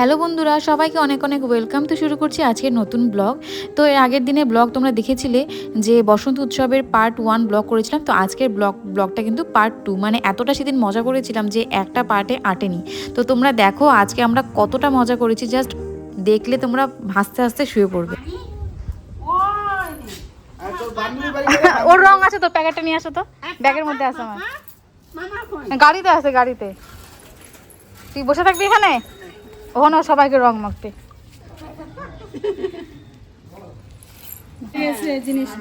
Hello বন্ধুরা, সবাইকে অনেক অনেক ওয়েলকাম। তো শুরু করছি আজকের নতুন ব্লগ। তো এর আগের দিনে ব্লগ তোমরা দেখেছিলে যে বসন্ত উৎসবের পার্ট ওয়ান ব্লগ করেছিলাম। তো আজকের ব্লগ, ব্লগটা কিন্তু পার্ট টু মানে এতটা সেদিন মজা করেছিলাম যে একটা পার্টে আটেনি। তো তোমরা দেখো আজকে আমরা কতটা মজা করেছি। জাস্ট দেখলে তোমরা হাসতে হাসতে শুয়ে পড়বে। ওর রং আছে তো, প্যাকেটটা নিয়ে আসো তো। ব্যাগের মধ্যে আছে আমার। গাড়িতে আছে, গাড়িতে। তুই বসে থাকবি এখানে? ওখানে সবাইকে রং মাখতে।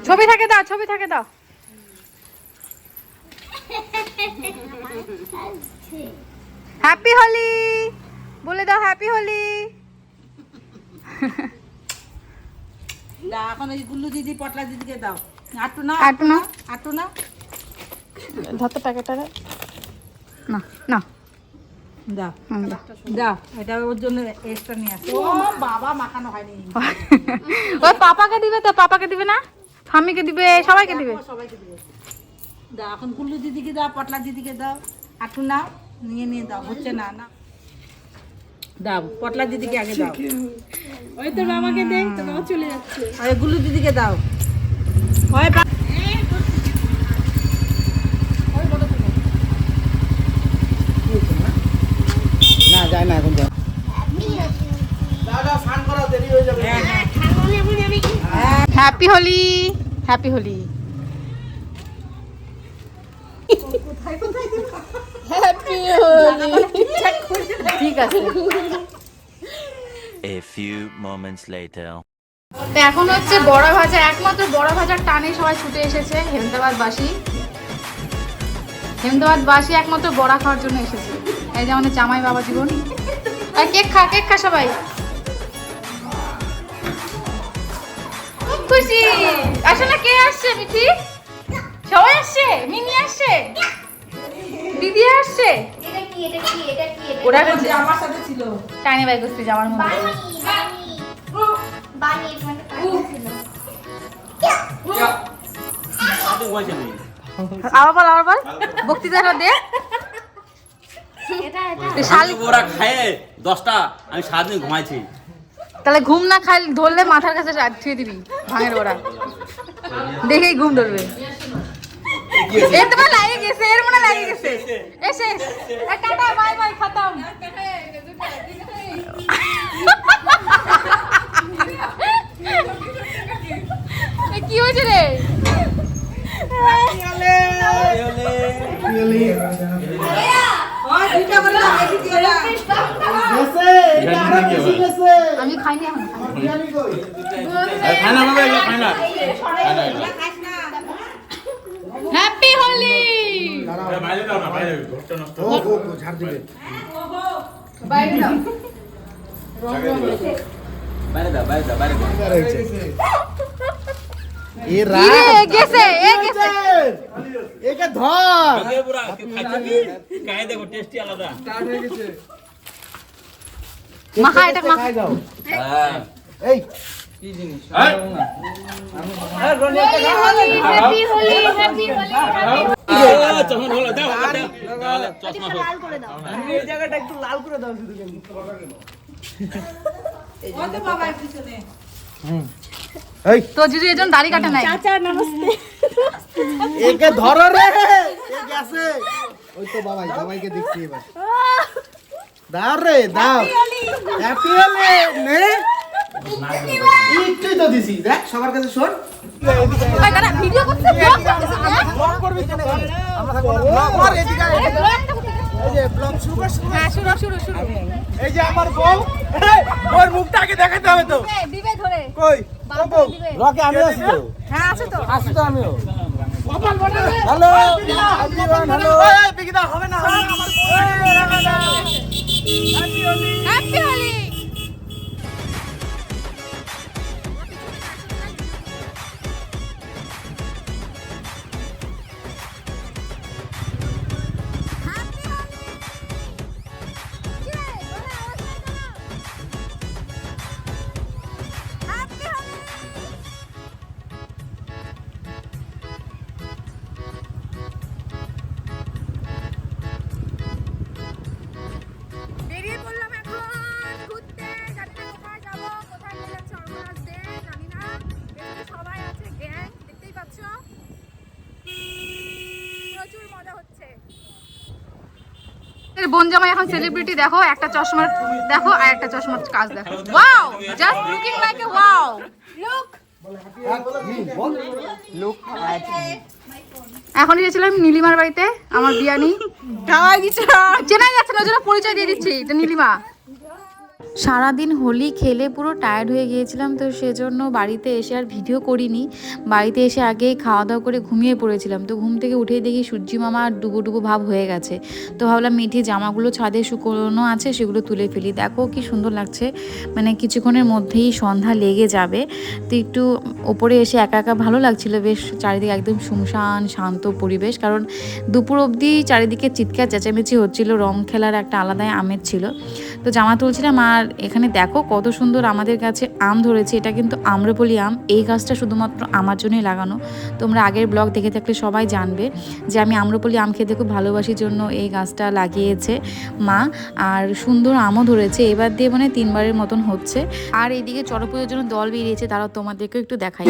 ছবি থাকে দাও ছবি থাকে দাও। হ্যাপি হোলি বলে দাও হ্যাপি হোলি এখন ওই গুল্লু দিদি পটলা দিদিকে দাও। আটু না আটু না। আটু না ধর তো প্যাকেটটা না না। দাও হুম, দাও। এটা ওর জন্য এক্সট্রা নিয়ে আসো। ও বাবা মাখানো হয়নি। ওই পাপাকে দিবে তো পাপাকে দিবে না? ফামিকে দিবে সবাইকে দিবে? সবাইকে দিবে। দাও এখন গুল্লু দিদিকে দাও পটলা দিদিকে দাও। আটু না নিয়ে নিয়ে দাও হচ্ছে না না। দাও পটলা দিদিকে আগে দাও। ওই তো আমাকে দেখ তো চলে যাচ্ছে। আরে গুল্লু দিদিকে দাও। হয় পা- না যায় না এখন যাও হ্যাঁ হ্যাঁ হ্যাপি হোলি। হ্যাপি হোলি। ঠিক আছে। A few moments later. তো এখন হচ্ছে বড়া ভাজা একমাত্র বড়া ভাজার টানে সবাই ছুটে এসেছে হেমদাবাদ বাসী হেমদাবাদ বাসী একমাত্র বড়া খাওয়ার জন্য এসেছে। এই যে আমাদের জামাই বাবা জীবন। আর কেক খা কেক খা সবাই। খুশি? আসলে কে আসছে মিঠি? সবাই আসছে? মিনি আসছে? দিদি আসছে? এটা কি এটা কি এটা কি এটা ওরা ও আমার সাথে ছিল। টাইনে বাই মধ্যে বানি বানি বানি ছিল। আবার বল আবার বল। বক্তৃতাটা দে। এটা এটা। তুই শালি ওরা খায় দশটা আমি সারাদিন ঘুমাইছি। তাহলে ঘুম না খাই ধরলে মাথার কাছে রাত ছুঁয়ে দিবি ভাঙের ওরা দেখেই ঘুম ধরবে। এর তো মনে লাগে গেছে এর মনে লাগে গেছে। এসে টাটা বাই বাই খতম। কি হয়েছে রে? দুইটা বেশি না। আমি খাইনি এখন খায় না বাবা এগুলো খায় না হ্যাপি হোলি বাইরে দাও না বাইরে ঘরটা নষ্ট ঝাড় দিবে বাইরে দাও বাইরে দাও বাইরে দাও বাইরে দাও এ কি রাত রে গেছে ধর খাই টেস্টি আলাদা মাখা এটা মাখা। দাও। হ্যাঁ। এই। হ্যাপি হোলি হ্যাপি হোলি চশমা হলো দাও দাও চশমা হোক লাল করে দাও। ও তো বাবা পিছনে এই। তো যদি এজন দাড়ি কাটে নাই। চাচা নমস্তে। একে ধরো রে। এ গেছে ওই তো বাবাই বাবাইকে দেখছি এবার। দাও রে দাও। হ্যাপি হলে নে। একটুই তো দিছি দেখ সবার কাছে শোন। ভিডিও করতে ব্লগ করতেছে হ্যাঁ? ব্লগ করবি কেন আমরা থাকব ব্লগ কর এদিকে আয়, এদিকে আয়। এই যে ব্লগ শুরু কর হ্যাঁ শুরু শুরু শুরু। এই যে আমার বউ ওর মুখটা আগে দেখাতে হবে তো। দিবে ধরে। কই? বাবা রকে আমি আছি তো। হ্যাঁ আছে তো। আসি তো আমিও। হ্যালো। হ্যালো। হবে না হবে না আমার হ্যাপি হোলি বেরিয়ে পড়লাম বোন জামাই এখন সেলিব্রিটি দেখো একটা চশমার দেখো আর একটা চশমার কাজ দেখো। Wow just looking like a wow এখন এসেছিলাম নীলিমার বাড়িতে আমার বিয়ানি। চেনা গেছে না ওই জন্য পরিচয় দিয়ে দিচ্ছি এটা নীলিমা। সারাদিন হোলি খেলে পুরো টায়ার্ড হয়ে গিয়েছিলাম, তো সেজন্য বাড়িতে এসে আর ভিডিও করিনি। বাড়িতে এসে আগেই খাওয়া দাওয়া করে ঘুমিয়ে পড়েছিলাম, তো ঘুম থেকে উঠে দেখি সূর্যি মামা আর ডুবো ডুবো ভাব হয়ে গেছে। তো ভাবলাম মিঠি জামাগুলো ছাদে শুকনো আছে সেগুলো তুলে ফেলি। দেখো কি সুন্দর লাগছে মানে কিছুক্ষণের মধ্যেই সন্ধ্যা লেগে যাবে। তো একটু ওপরে এসে একা একা ভালো লাগছিল, বেশ চারিদিকে একদম শুমশান শান্ত পরিবেশ, কারণ দুপুর অবধি চারিদিকে চিৎকার, চেঁচামেচি হচ্ছিল, রং খেলার একটা আলাদাই আমেজ ছিল। তো জামা তুলছিলাম, আর এখানে দেখো কত সুন্দর আমাদের কাছে আম ধরেছে, এটা কিন্তু আম্রপলি আম, এই গাছটা শুধুমাত্র আমার জন্যই লাগানো। তোমরা আগের ব্লগ দেখে থাকলে সবাই জানবে যে আমি আম্রপলি আম খেতে খুব ভালোবাসি, জন্য এই গাছটা লাগিয়েছে মা, আর সুন্দর আমও ধরেছে, এবার দিয়ে মানে তিনবারের মতন হচ্ছে। আর এইদিকে চড়পুজোর জন্য দল বেরিয়েছে তারা তোমাদেরকেও একটু দেখাই।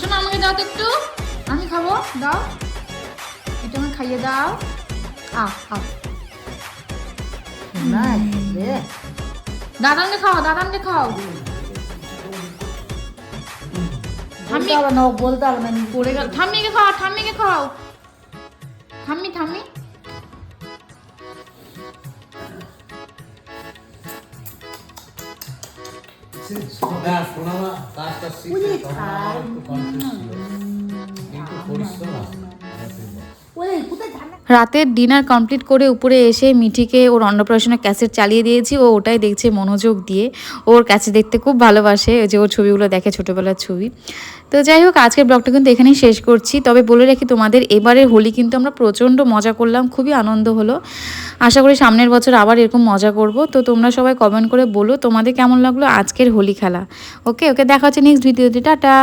শোনো আমাকে দাও তো একটু। আমি খাব দাও। এটা আমাকে খাইয়ে দাও। আ আ দাদানকে খাও দাদানকে খাও ঠাম্মি বলতে পারবে না পড়ে গেল। ঠাম্মিকে খাও ঠাম্মিকে খাও ঠাম্মি ঠাম্মি। রাতের ডিনার কমপ্লিট করে উপরে এসে মিঠিকে ওর অন্নপ্রাশনের ক্যাসেট চালিয়ে দিয়েছি। ও ওটাই দেখছে মনোযোগ দিয়ে। ওর কাছে দেখতে খুব ভালোবাসে যে ওর ছবিগুলো দেখে ছোটোবেলার ছবি। তো যাই হোক, আজকের ব্লগটা কিন্তু এখানেই শেষ করছি। তবে বলে রাখি, তোমাদের এবারের হোলি কিন্তু আমরা প্রচণ্ড মজা করলাম, খুবই আনন্দ হলো। আশা করি সামনের বছর আবার এরকম মজা করব। তো তোমরা সবাই কমেন্ট করে বলো তোমাদের কেমন লাগল আজকের হোলি খেলা। ওকে ওকে দেখা হচ্ছে নেক্সট ভিডিওতে টাটা!